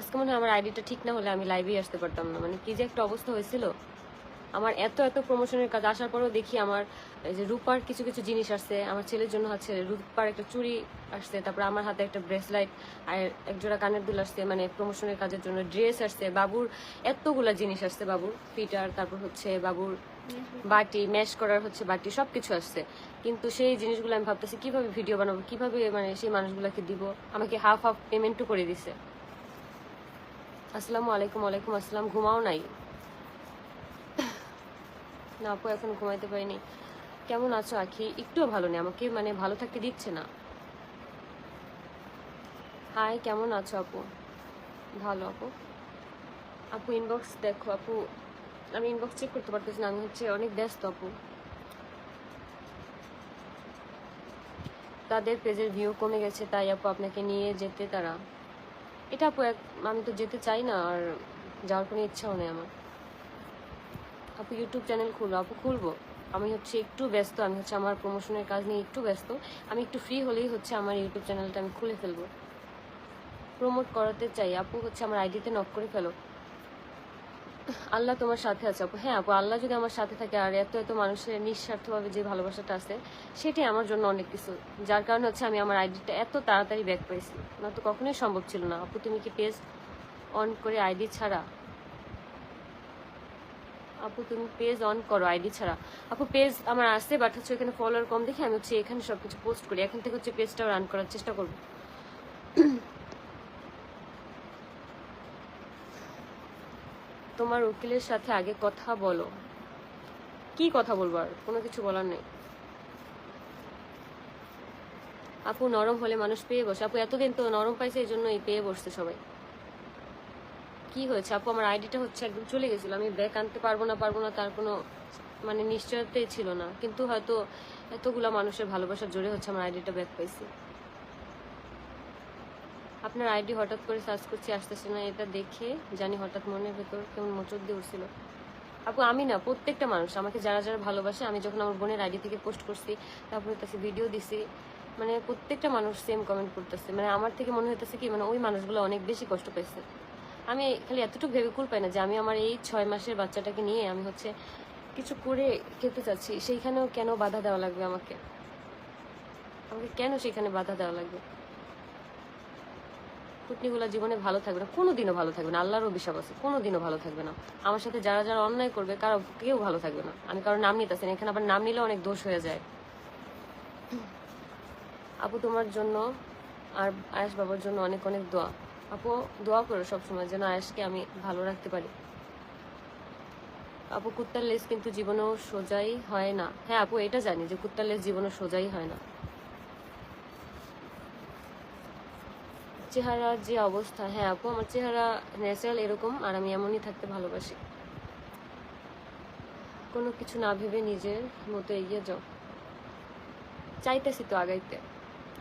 আজকে মনে হয় আমার আইডিটা ঠিক না হলে আমি লাইভেই আসতে পারতাম না। মানে কি যে একটা অবস্থা হয়েছিল। আমার এত এত প্রমোশনের কাজ আসার পরেও দেখি আমার, এই যে রূপার কিছু কিছু জিনিস আসছে। আমার ছেলের জন্য হচ্ছে রূপার একটা চুড়ি আসছে, তারপর আমার হাতে একটা ব্রেসলাইট আর একজোড়া কানের দুল আসছে। মানে প্রমোশনের কাজের জন্য ড্রেস আসছে, বাবুর এতগুলা জিনিস আসছে, বাবুর ফিটার, তারপর হচ্ছে বাবুর বাটি ম্যাশ করার হচ্ছে বাটি সব কিছু আসছে। কিন্তু সেই জিনিসগুলো আমি ভাবতেছি, কীভাবে ভিডিও বানাবো? কীভাবে মানে সেই মানুষগুলোকে দিব? আমাকে হাফ হাফ পেমেন্টও করে দিছে। আসসালামু আলাইকুম আলাইকুম আসসালাম। ঘুমাও নাই? না আপু, এখন ঘুমাইতে পারিনি। কেমন আছো আখি? একটুও ভালো নেই, আমাকে মানে ভালো থাকতে দিচ্ছে না। হাই, কেমন আছো আপু? ভালো আপু? আপু ইনবক্স দেখো আপু। আমি ইনবক্স চেক করতে পারতেছি না, আমি হচ্ছে অনেক ব্যস্ত আপু। তাদের পেজের ভিউ কমে গেছে, তাই আপু আপনাকে নিয়ে যেতে তারা। এটা আপু, এক আমি তো যেতে চাই না, আর যাওয়ার কোনো ইচ্ছাও নেই আমার। আপু ইউটিউব চ্যানেল খুলবো। আপু, খুলবো। আমি হচ্ছে একটু ব্যস্ত, আমি হচ্ছে আমার প্রমোশনের কাজ নিয়ে একটু ব্যস্ত। আমি একটু ফ্রি হলেই হচ্ছে আমার ইউটিউব চ্যানেলটা আমি খুলে ফেলব। প্রমোট করাতে চাই। আপু, হচ্ছে আমার আইডিতে নক করে ফেলো। আল্লাহ তোমার সাথে আছে, আপু। হ্যাঁ আপু, আল্লাহ যদি আমার সাথে থাকে আর এত এত মানুষের নিঃস্বার্থভাবে যে ভালোবাসাটা আছে, সেটাই আমার জন্য অনেক কিছু। যার কারণে হচ্ছে আমি আমার আইডিটা এত তাড়াতাড়ি ব্যাক পাইছি। না তো কখনোই সম্ভব ছিল না। আপু, তুমি কি পেজ অন করে আইডি ছাড়া? আপু, তুমি পেজ অন করো আইডি ছাড়া। আপু পেজ আমার আছে বাট হচ্ছে এখানে ফলোয়ার কম দেখে আমি হচ্ছে এখানে সবকিছু পোস্ট করি। এখান থেকে হচ্ছে পেজটাও রান করার চেষ্টা করব। তোমার উকিলের সাথে আগে কথা বলো। কি কথা বলব আর? কোনো কিছু বলার নেই। আপু নরম হলে মানুষ পেয়ে বসে। আপু এতদিন তো নরম পাইছে, এই জন্য এই পেয়ে বসছে সবাই। কি হয়েছে? আপু, আমার আইডিটা হচ্ছে একদম চলে গেছিল। আমি ব্যাক আনতে পারব না পারব না তার কোনো মানে নিশ্চয়তাই ছিল না। কিন্তু হয়তো এতগুলা মানুষের ভালোবাসার জোরে হচ্ছে আমার আইডিটা ব্যাক পাইছি। আপনার আইডি হঠাৎ করে সার্চ করছি, আসতেছে না, এটা দেখে জানি হঠাৎ মনের ভেতর কেমন মোচড় দিয়ে উঠছিল। আপু, আমি না, প্রত্যেকটা মানুষ আমাকে যারা যারা ভালোবাসে, আমি যখন আমার বোনের আইডি থেকে পোস্ট করছি, তারপরে তাকে ভিডিও দিছি মানে প্রত্যেকটা মানুষ সেম কমেন্ট করতেছে। মানে আমার থেকে মনে হইতেছে কি মানে ওই মানুষগুলো অনেক বেশি কষ্ট পাইছে। আমি খালি এতটুকু ভেবে কুল পাই না যে আমি আমার এই ছয় মাসের বাচ্চাটাকে নিয়ে আমি হচ্ছে কিছু করে খেতে চাচ্ছি, সেইখানেও কেন বাধা দেওয়া লাগবে আমাকে? আমাকে কেন সেখানে বাধা দেওয়া লাগবে? কুটনিগুলো জীবনে ভালো থাকবে না, কোনোদিনও ভালো থাকবে না, আল্লাহর অভিশাপ আছে, কোনোদিনও ভালো থাকবে না। আমার সাথে যারা যারা অন্যায় করবে, কারও কেউ ভালো থাকবে না। আমি কারোর নাম নিতেছি না, এখানে আবার নাম নিলে অনেক দোষ হয়ে যায়। আপু, তোমার জন্য আর আয়েশ বাবার জন্য অনেক অনেক দোয়া। আপু, দোয়া করো সবসময় যেন আয়েশকে আমি ভালো রাখতে পারি। আপু, কুত্তার লেজ কিন্তু জীবনেও সোজাই হয় না। হ্যাঁ আপু, এটা জানি যে কুত্তার লেজ জীবনে সোজাই হয় না। চেহারার যে অবস্থা হ্যাঁ আপু, আমার চেহারা ন্যাচারাল এরকম, আর আমি এমনই থাকতে ভালোবাসি। কোনো কিছু না ভেবে নিজের মতো এগিয়ে যাও। চাইতেছি তো আগাইতে,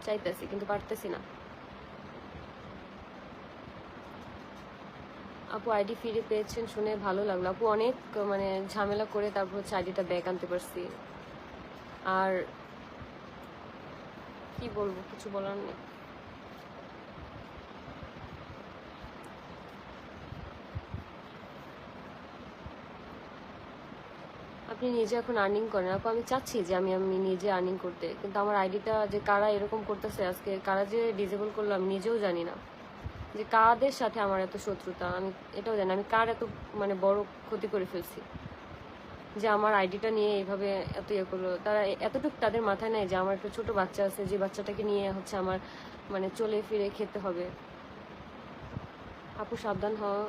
চাইতেছি, কিন্তু পারতেছি না। আপু আইডি ফিরে পেয়েছেন শুনে ভালো লাগল। আপু, অনেক মানে ঝামেলা করে তারপর হচ্ছে আইডিটা ব্যাক আনতে পারছি। আর কি বলব, কিছু বলার নেই। আপনি নিজে এখন আর্নিং করেন। আপু, আমি চাচ্ছি যে আমি আমি নিজে আর্নিং করতে। কিন্তু আমার আইডিটা যে কারা এরকম করতেছে আজকে, কারা যে ডিজেবল করল আমি নিজেও জানি না। যে কাদের সাথে আমার এত শত্রুতা? আমি এটাও জানি। আমি কার এত মানে বড় ক্ষতি করে ফেলছি? যে আমার আইডিটা নিয়ে এইভাবে এত ইয়ে করল। তারা এতটুকু তাদের মাথায় নাই যে আমার একটা ছোট বাচ্চা আছে, যে বাচ্চাটাকে নিয়ে হচ্ছে আমার মানে চলে ফিরে খেতে হবে। আপু, সাবধান হও।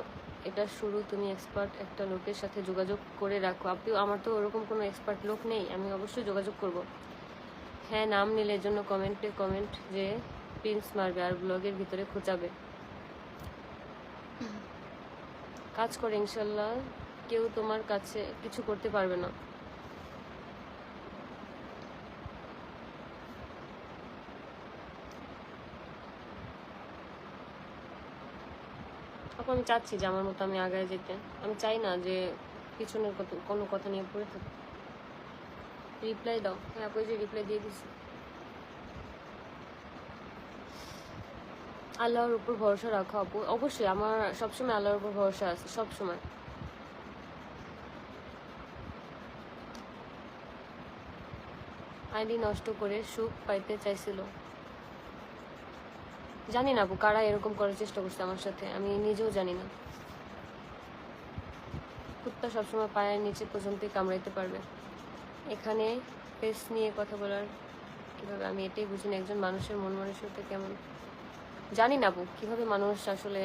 এটা শুরু, তুমি এক্সপার্ট একটা লোকের সাথে যোগাযোগ করে রাখো। আপনিও, আমার তো ওরকম কোনো এক্সপার্ট লোক নেই, আমি অবশ্যই যোগাযোগ করব। হ্যাঁ নাম নিলে এর জন্য কমেন্টে কমেন্ট যে প্রিন্স মারবে আর ব্লগের ভিতরে খোঁচাবে। কাজ করে, ইনশাল্লাহ। কেউ তোমার কাছে কিছু করতে পারবে না। আপু আমি চাচ্ছি যে আমার মতো আমি আগায় যেতে। আমি চাই না যে পিছনের কত কোনো কথা নিয়ে পড়ে থাকি। রিপ্লাই দাও। হ্যাঁ আপু এই যে রিপ্লাই দিয়ে দিছি। আল্লাহর উপর ভরসা রাখো আপু। অবশ্যই, আমার সবসময় আল্লাহর উপর ভরসা আছে, সবসময়। আইডি নষ্ট করে সুখ পাইতে চাইছিল। জানি না আপু, কারা এরকম করার চেষ্টা করছে আমার সাথে, আমি নিজেও জানি না। কুত্তা সবসময় পায়ের নিচে পর্যন্তই কামড়াইতে পারবে। এখানে ফেস নিয়ে কথা বলার কীভাবে, আমি এটাই বুঝি না, একজন মানুষের মন মানসিকতা কেমন। জানি না আপু, কীভাবে মানুষ আসলে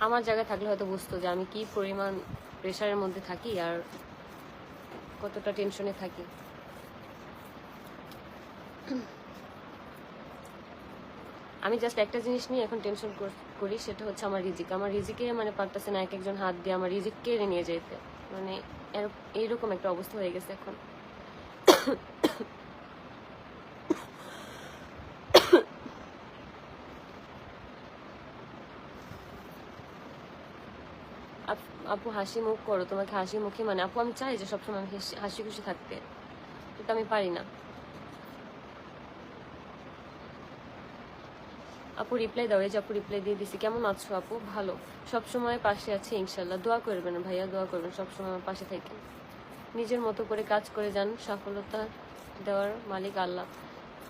আমার জায়গায় থাকলে হয়তো বুঝতো যে আমি কি পরিমাণ প্রেশারের মধ্যে থাকি আর কতটা টেনশনে থাকি। আমি জাস্ট একটা জিনিস নিয়ে এখন টেনশন করি সেটা হচ্ছে আমার রিজিক। আমার রিজিকে মানে পারতেছে না এক একজন হাত দিয়ে আমার রিজিক কেড়ে নিয়ে যেতে মানে এইরকম একটা অবস্থা হয়ে গেছে এখন। আপু হাসি মুখ করো, তোমাকে হাসি মুখে মানে আপু আমি চাই যে সবসময় আমি হাসি খুশি থাকতে। কিন্তু আমি পারি না। আপু রিপ্লাই দাও, এই যে আপু রিপ্লাই দিয়ে দিছি। কেমন আছো আপু? ভালো। সব সময় পাশে আছে, ইনশাল্লাহ। দোয়া করবেন ভাইয়া, দোয়া করবেন, সব সময় আমার পাশে থাকেন। নিজের মতো করে কাজ করে যান, সফলতা দেওয়ার মালিক আল্লাহ।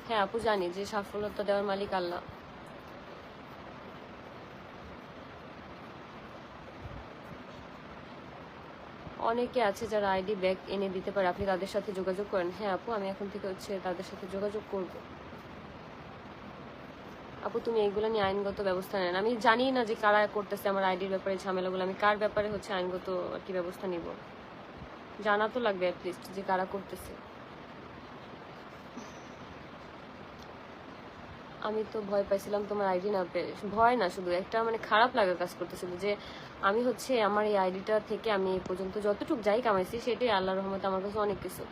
হ্যাঁ আপু, জানি যে সফলতা দেওয়ার মালিক আল্লাহ। অনেকে আছে যারা আইডি ব্যাক এনে দিতে পারে, আপনি তাদের সাথে যোগাযোগ করেন। হ্যাঁ আপু, আমি এখন থেকে হচ্ছে তাদের সাথে যোগাযোগ করব। আপু, তুমি এইগুলো নিয়ে আইনগত ব্যবস্থা নেন। আমি জানি না যে কারা করতেছে আমার আইডির ব্যাপারে ঝামেলাগুলো। আমি কার ব্যাপারে হচ্ছে আইনগত আর কি ব্যবস্থা নিব? জানা তো লাগবে অ্যাটলিস্ট যে কারা করতেছে। আমি তো ভয় পাইছিলাম তোমার আইডি না পেয়ে ভয় না, শুধু একটা মানে খারাপ লাগার কাজ করতেছিল যে আমি হচ্ছে আমার এই আইডিটা থেকে আমি পর্যন্ত যতটুকু যাই কামাইছি, সেটাই আল্লাহ রহমত আমার কাছে অনেক কিছু।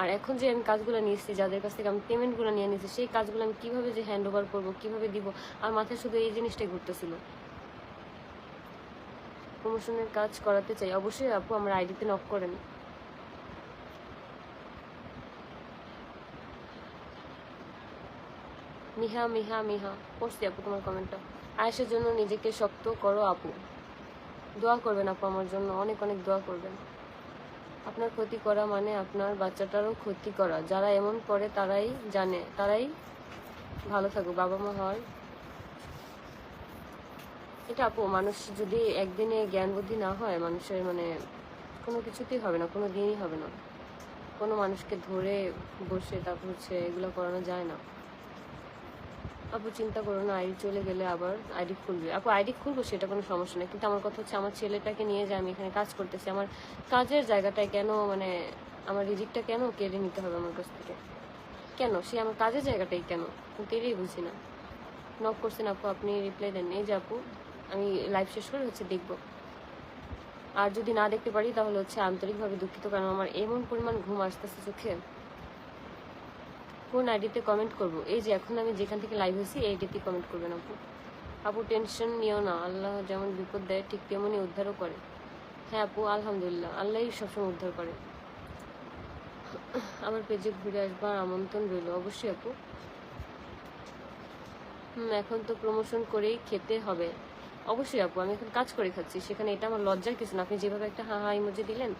আর এখন যে আমি কাজগুলো নিয়েছি যাদের কাছ থেকে আমি পেমেন্টগুলো নিয়ে নিয়েছি, সেই কাজগুলো আমি কীভাবে যে হ্যান্ড ওভার করব, কীভাবে দিব, আর মাথায় শুধু এই জিনিসটাই ঘুরতেছিল। প্রমোশনের কাজ করাতে চাই, অবশ্যই আপু আমার আইডিতে নক করেন। মিহা মিহা মিহা, পড়ছি আপু তোমার কমেন্টটা আয়েসের জন্য নিজেকে শক্ত করো আপু। দোয়া করবেন আপু আমার জন্য, অনেক অনেক দোয়া করবেন। আপনার ক্ষতি করা মানে আপনার বাচ্চাটারও ক্ষতি করা। যারা এমন করে, তারাই জানে, তারাই ভালো থাকুক। বাবা মা হয় এটা আপু, মানুষ যদি একদিনে জ্ঞান বুদ্ধি না হয়, মানুষের মানে কোনো কিছুতেই হবে না, কোনো দিনই হবে না। কোনো মানুষকে ধরে বসে তারপর হচ্ছে এগুলো করানো যায় না। আপু চিন্তা করো না, আইডি চলে গেলে আবার আইডি খুলবে। আপু আইডি খুলবো, সেটা কোনো সমস্যা নেই। কিন্তু আমার কথা হচ্ছে, আমার ছেলেটাকে নিয়ে যে আমি এখানে কাজ করতেছি, আমার কাজের জায়গাটায় কেন মানে আমার রিজিকটা কেন কেড়ে নিতে হবে আমার কাছ থেকে? কেন? সে আমার কাজের জায়গাটাই কেন? আমি এটাই বুঝি না। নক করছেন আপু, আপনি রিপ্লাই দেন। এই যে আপু, আমি লাইভ শেষ করে হচ্ছে দেখব। আর যদি না দেখতে পারি, তাহলে হচ্ছে আন্তরিকভাবে দুঃখিত, কারণ আমার এমন পরিমাণ ঘুম আসতেছে চোখে। কোন আইডিতে কমেন্ট করব? এই যে এখন আমি যেখান থেকে লাইভ হয়েছি, এই আইডিতে কমেন্ট করবেন আপু। আপু টেনশন নিও না। আল্লাহ যেমন বিপদ দেয়, ঠিক তেমনই উদ্ধারও করে। হ্যাঁ আপু, আলহামদুলিল্লাহ। আল্লাহই সবসময় উদ্ধার করে। আমার পেজে ঘুরে আসবার আমন্ত্রণ রইল। অবশ্যই আপু। হুম, এখন তো প্রমোশন করেই খেতে হবে। অবশ্যই আপু, আমি এখন কাজ করে খাচ্ছি। সেখানে এটা আমার লজ্জার কিছু না। আপনি যেভাবে একটা হা হা ইমোজি দিলেন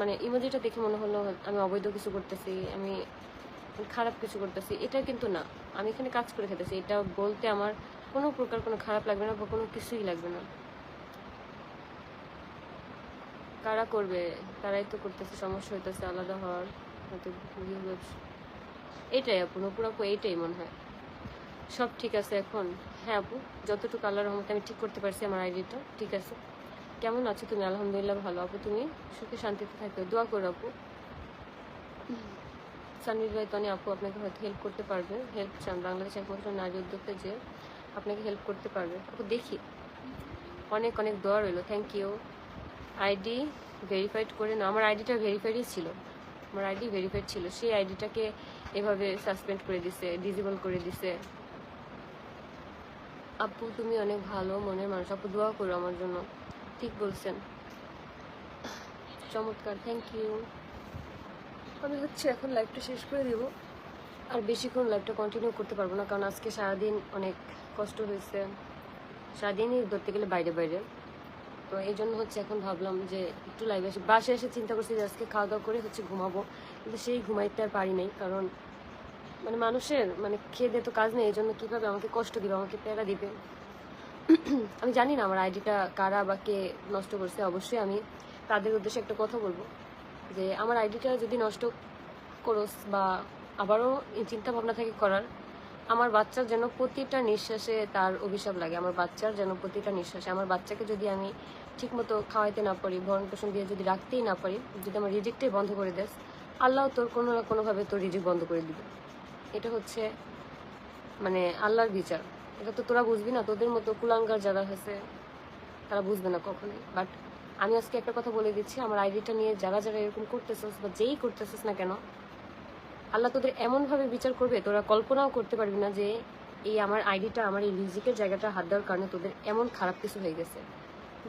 মানে ইমোজিটা দেখে মনে হলো, আমি অবৈধ কিছু করতেছি, আমি খারাপ কিছু করতেছি, এটা কিন্তু না। আমি এখানে কাজ করে খেতেছি, এটা বলতে আমার কোনো প্রকার কোনো খারাপ লাগবে না বা কোনো কিছুই লাগবে না। কারা করবে? তারাই তো করতেছে, সমস্যা হইতেছে, আলাদা হওয়ার হয়তো এটাই আপু, নপুর আপু, এইটাই মনে হয়। সব ঠিক আছে এখন? হ্যাঁ আপু, যতটুকু আল্লাহর রহমতে আমি ঠিক করতে পারছি আমার আইডিটা ঠিক আছে। কেমন আছো তুমি? আলহামদুলিল্লাহ ভালো। আপু তুমি সুখে শান্তিতে থাকো। দোয়া করো আপু। ভাই তনি আপু আপনাকে হয়তো হেল্প করতে পারবে। হেল্প চান বাংলাদেশ একমাত্র নারী উদ্যোক্তা যে আপনাকে হেল্প করতে পারবে। আপু দেখি। অনেক অনেক দোয়া রইল। থ্যাংক ইউ আইডি ভেরিফাইড করে না আমার আইডিটা ভেরিফাইডই ছিল। আমার আইডি ভেরিফাইড ছিল। সেই আইডিটাকে এভাবে সাসপেন্ড করে দিছে ডিজেবল করে দিছে। আপু, তুমি অনেক ভালো মনের মানুষ। আপু, দোয়া করো আমার জন্য। ঠিক বলছেন। চমৎকার। থ্যাংক ইউ আমি হচ্ছে এখন লাইভটা শেষ করে দেব। আর বেশিক্ষণ লাইফটা কন্টিনিউ করতে পারব না, কারণ আজকে সারাদিন অনেক কষ্ট হয়েছে। সারাদিনই ধরতে গেলে বাইরে বাইরে। তো এই জন্য হচ্ছে এখন ভাবলাম যে একটু লাইভে আসি বাসে এসে চিন্তা করছি যে আজকে খাওয়া দাওয়া করে হচ্ছে ঘুমাবো। কিন্তু সেই ঘুমাইতে আর পারি নাই, কারণ মানে মানুষের মানে খেয়ে দিয়ে তো কাজ নেই, এই জন্য কীভাবে আমাকে কষ্ট দিবে, আমাকে প্যারা দিবে। আমি জানি না আমার আইডিটা কারা বা কে নষ্ট করছে, অবশ্যই আমি তাদের উদ্দেশ্যে একটা কথা বলব। যে আমার আইডিটা যদি নষ্ট করোস বা আবারও চিন্তা ভাবনা থাকে করার, আমার বাচ্চার যেন প্রতিটা নিঃশ্বাসে তার অভিশাপ লাগে, আমার বাচ্চার যেন প্রতিটা নিঃশ্বাসে, আমার বাচ্চাকে যদি আমি ঠিকমতো খাওয়াইতে না পারি ভরণ পোষণ দিয়ে যদি রাখতেই না পারি, যদি আমার রিজিকটাই বন্ধ করে দেস, আল্লাহ তোর কোনো না কোনোভাবে তোর রিজিক বন্ধ করে দিবে। এটা হচ্ছে মানে আল্লাহর বিচার। এটা তো তোরা বুঝবি না, তোদের মতো কুলাঙ্গার যারা হয়েছে তারা বুঝবে না কখনোই। বাট আমি আজকে একটা কথা বলে দিচ্ছি, আমার আইডিটা নিয়ে যারা যারা এরকম করতেছিস বা যেই করতেছিস না কেন, আল্লাহ তোদের এমনভাবে বিচার করবে, তোরা কল্পনাও করতে পারবি না যে এই আমার আইডিটা, আমার এই মিউজিকের জায়গাটা হাত দেওয়ার কারণে তোদের এমন খারাপ কিছু হয়ে গেছে।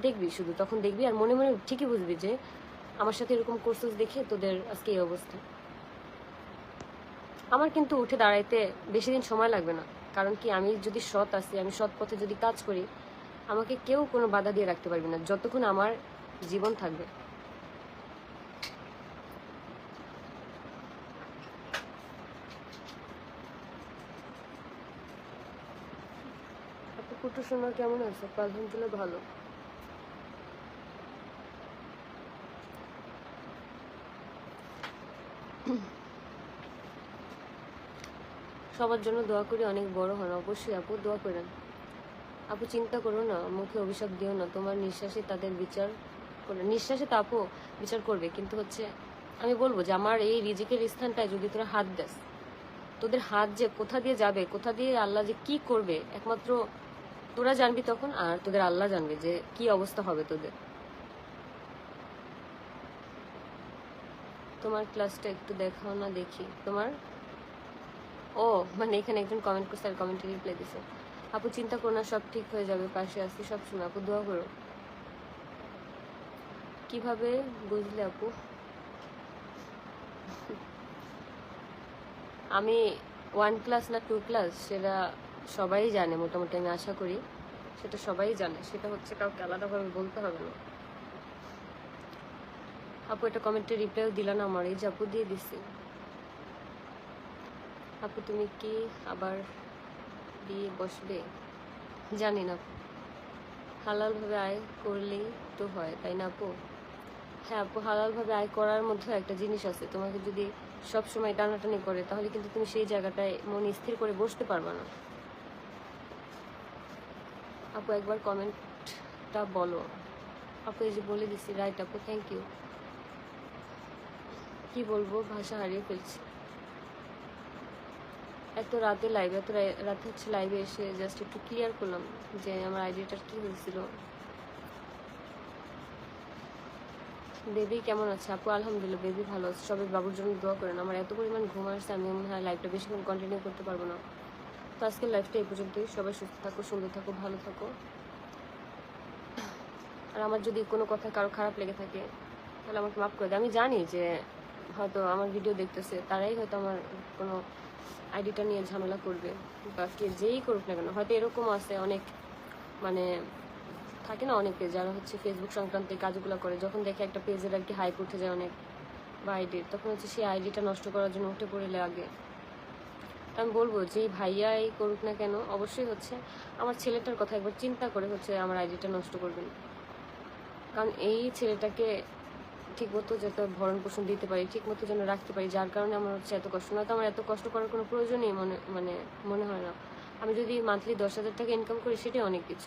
দেখবি শুধু, তখন দেখবি আর মনে মনে ঠিকই বুঝবি যে আমার সাথে এরকম কোর্সেস দেখে তোদের আজকে এই অবস্থা। আমার কিন্তু উঠে দাঁড়াইতে বেশি দিন সময় লাগবে না, কারণ কি আমি যদি সৎ আছি, আমি সৎ পথে যদি কাজ করি, আমাকে কেউ কোনো বাধা দিয়ে রাখতে পারবে না। যতক্ষণ আমার জীবন থাকবে। কুটু সোনা কেমন আছে? ভালো। সবার জন্য দোয়া করি অনেক বড় হন। অবশ্যই আপু, দোয়া করেন। আপু, চিন্তা করো না, মুখে অভিশাপ দিও না। তোমার নিঃশ্বাসে তাদের বিচার। করে নিঃশ্বাসে তো আপু বিচার করবে, কিন্তু হচ্ছে আমি বলব যে আমার এই রিজিকের স্থানটায় যদি তোরা হাত দেস, তোদের হাত যে কোথা দিয়ে যাবে, কোথা দিয়ে আল্লাহ যে কি করবে, একমাত্র তোরা জানবি তখন আর তোদের আল্লাহ জানবে যে কি অবস্থা হবে তোদের। তোমার ক্লাসটা একটু দেখাও না দেখি। তোমার? ও মানে এখানে একজন কমেন্ট করছে আর কমেন্টে রিপ্লাই দিছে। আপু, চিন্তা করো না, সব ঠিক হয়ে যাবে, পাশে আসি সব সময় আপু, দোয়া করো। কীভাবে বুঝলে আপু? আমি ওয়ান ক্লাস না টু ক্লাস সেটা সবাই জানে মোটামুটি, আমি আশা করি সেটা সবাই জানে। সেটা হচ্ছে কাউকে আলাদাভাবে বলতে হবে না। আপু এটা কমেন্টে রিপ্লাইও দিল না আমার, এই যে আপু দিয়ে দিছি। আপু, তুমি কি আবার দিয়ে বসবে? জানি না। হালালভাবে আয় করলেই তো হয়, তাই না আপু? হ্যাঁ আপু, হালালভাবে আয় করার মধ্যে একটা জিনিস আছে। তোমাকে যদি সব সময় টানাটানি করে, তাহলে কিন্তু তুমি সেই জায়গাটায় মন স্থির করে বসতে পারবে না। আপু, একবার কমেন্টটা বলো। আপু, এই যে বলে দিছি, রাইট আপু থ্যাংক ইউ কি বলব, ভাষা হারিয়ে ফেলছি। এত রাতে লাইভে এত রাতে হচ্ছে লাইভে এসে জাস্ট একটু ক্লিয়ার করলাম যে আমার আইডিয়াটার কি হয়েছিল। বেবি কেমন আছে? আপু, আলহামদুলিল্লাহ, বেবি ভালো আছে। সবাই বাবুর জন্য দোয়া করেন। আমার এত পরিমাণ ঘুম আসছে, আমি মনে হয় লাইফটা বেশিক্ষণ কন্টিনিউ করতে পারব না। তো আজকের লাইফটা এই পর্যন্তই। সবাই সুস্থ থাকো, সুন্দর থাকো, ভালো থাকো। আর আমার যদি কোনো কথা কারও খারাপ লেগে থাকে, তাহলে আমাকে মাফ করে দেয় আমি জানি যে হয়তো আমার ভিডিও দেখতেছে, তারাই হয়তো আমার কোনো আইডিটা নিয়ে ঝামেলা করবে। বা কে যেই করুক না কেন, হয়তো এরকম আছে অনেক মানে থাকে না অনেকে যারা হচ্ছে ফেসবুক সংক্রান্ত কাজগুলো করে। যখন দেখে একটা পেজের আর কি হাইপ উঠে যায় অনেক বা আইডির তখন হচ্ছে সেই আইডিটা নষ্ট করার জন্য উঠে পড়ে লাগে। তা আমি বলব যে ভাইয়াই করুক না কেন, অবশ্যই হচ্ছে আমার ছেলেটার কথা একবার চিন্তা করে হচ্ছে আমার আইডিটা নষ্ট করবেন। কারণ এই ছেলেটাকে ঠিকমতো যাতে ভরণ পোষণ দিতে পারি, ঠিকমতো যেন রাখতে পারি, যার কারণে আমার হচ্ছে এত কষ্ট। না নয়তো আমার এত কষ্ট করার কোনো প্রয়োজনই মনে মানে মনে হয় না। আমি যদি মান্থলি দশ হাজার টাকা ইনকাম করি, সেটাই অনেক কিছু।